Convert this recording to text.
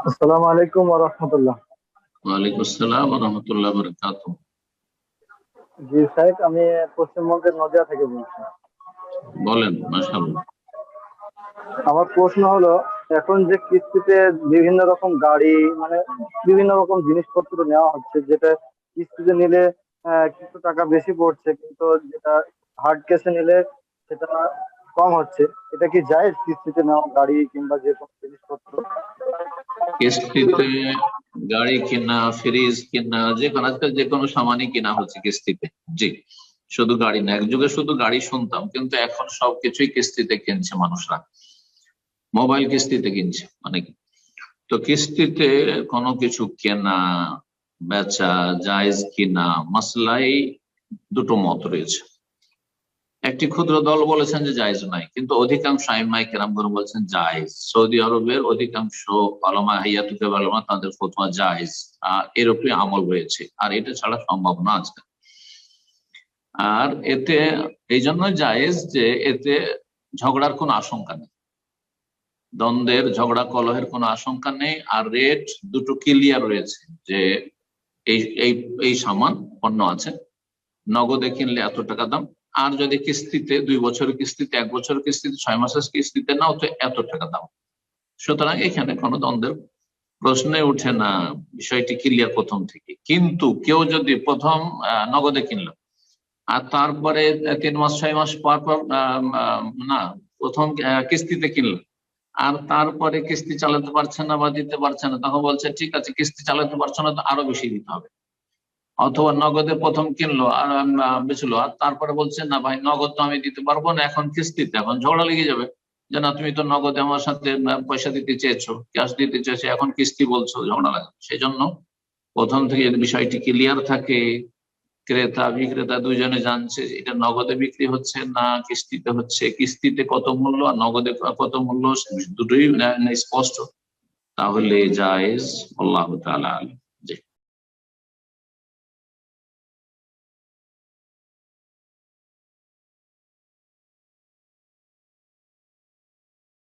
আসসালামু আলাইকুম ওয়া রাহমাতুল্লাহ। ওয়ালাইকুম আসসালাম রহমতুল্লাহ বরকাত জি সাহেব আমি পশ্চিমবঙ্গের নদিয়া থেকে বলছি। বলেন মাশাআল্লাহ। আমার প্রশ্ন হলো এখন যে কিস্তিতে বিভিন্ন রকম গাড়ি মানে বিভিন্ন রকম জিনিসপত্র নেওয়া হচ্ছে যেটা কিস্তিতে নিলে কিছু টাকা বেশি পড়ছে কিন্তু যেটা হার্ড ক্যাশে নিলে সেটা কম হচ্ছে এটা কি যায় কিস্তিতে নেওয়া গাড়ি কিংবা যে কোনো জিনিসপত্র? কিস্তিতে গাড়ি কেনা ফ্রিজ কেনা যে কোনো আজকাল যে কোনো সামানই কেনা হচ্ছে কিস্তিতে। জি, শুধু গাড়ি না, এক যুগে শুধু গাড়ি শুনতাম, কিন্তু এখন সবকিছুই কিস্তিতে কিনছে মানুষরা। মোবাইল কিস্তিতে কিনছে অনেক তো কিস্তিতে কোনো কিছু কেনা, বেচা, জায়েজ কিনা, মাসলাই দুটো মত রয়েছে। একটি ক্ষুদ্র দল বলেছেন যে জায়েজ নাই, কিন্তু অধিকাংশ আইমাই কেরামগণ বলছেন জায়েজ। সৌদি আরবের অধিকাংশ আলমা হাইয়াতুকে আলমা তাদের ফতোয়া জায়েজ আর এর আমল রয়েছে আর এটা ছাড়া সম্ভব না আজকে আর এতে, এই জন্য জায়েজ যে এতে ঝগড়ার কোনো আশঙ্কা নেই। দ্বন্দ্বের, ঝগড়া, কলহের কোনো আশঙ্কা নেই, আর রেট দুটো ক্লিয়ার রয়েছে যে এই এই এই সামান পণ্য আছে, নগদে কিনলে এত টাকা দাম আর যদি কিস্তিতে দুই বছরের কিস্তিতে, এক বছর কিস্তিতে, ছয় মাসের কিস্তিতে নাও, তো এত টাকা দাম সুতরাং এখানে কোনো দ্বন্দ্বের প্রশ্নে উঠে না। বিষয়টি ক্লিয়ার প্রথম থেকে। কিন্তু কেউ যদি প্রথম নগদে কিনলো, আর তারপরে তিন মাস, ছয় মাস পর পর না, প্রথম কিস্তিতে কিনলো, আর তারপরে কিস্তি চালাতে পারছে না বা দিতে পারছে না, তখন বলছে, ঠিক আছে, কিস্তি চালাতে পারছ না, তো আরও বেশি দিতে হবে। অথবা নগদে প্রথম কিনলো আর বেচলো, আর তারপরে বলছে, না ভাই, নগদ তো আমি দিতে পারব না, এখন কিস্তিতে। এখন ঝগড়া লেগে যাবে। যে, না, তুমি তো নগদে আমার সাথে পয়সা দিতে চেয়েছো, ক্যাশ দিতে চেয়েছো, এখন কিস্তি বলছো, ঝগড়া লাগে সেই জন্য প্রথম থেকে যদি বিষয়টি ক্লিয়ার থাকে, ক্রেতা, বিক্রেতা দুজনে জানছে এটা নগদে বিক্রি হচ্ছে না কিস্তিতে হচ্ছে? কিস্তিতে কত মূল্য আর নগদে কত মূল্য, দুটোই স্পষ্ট। তাহলে জায়েজ, আল্লাহ তাআলা আলাম।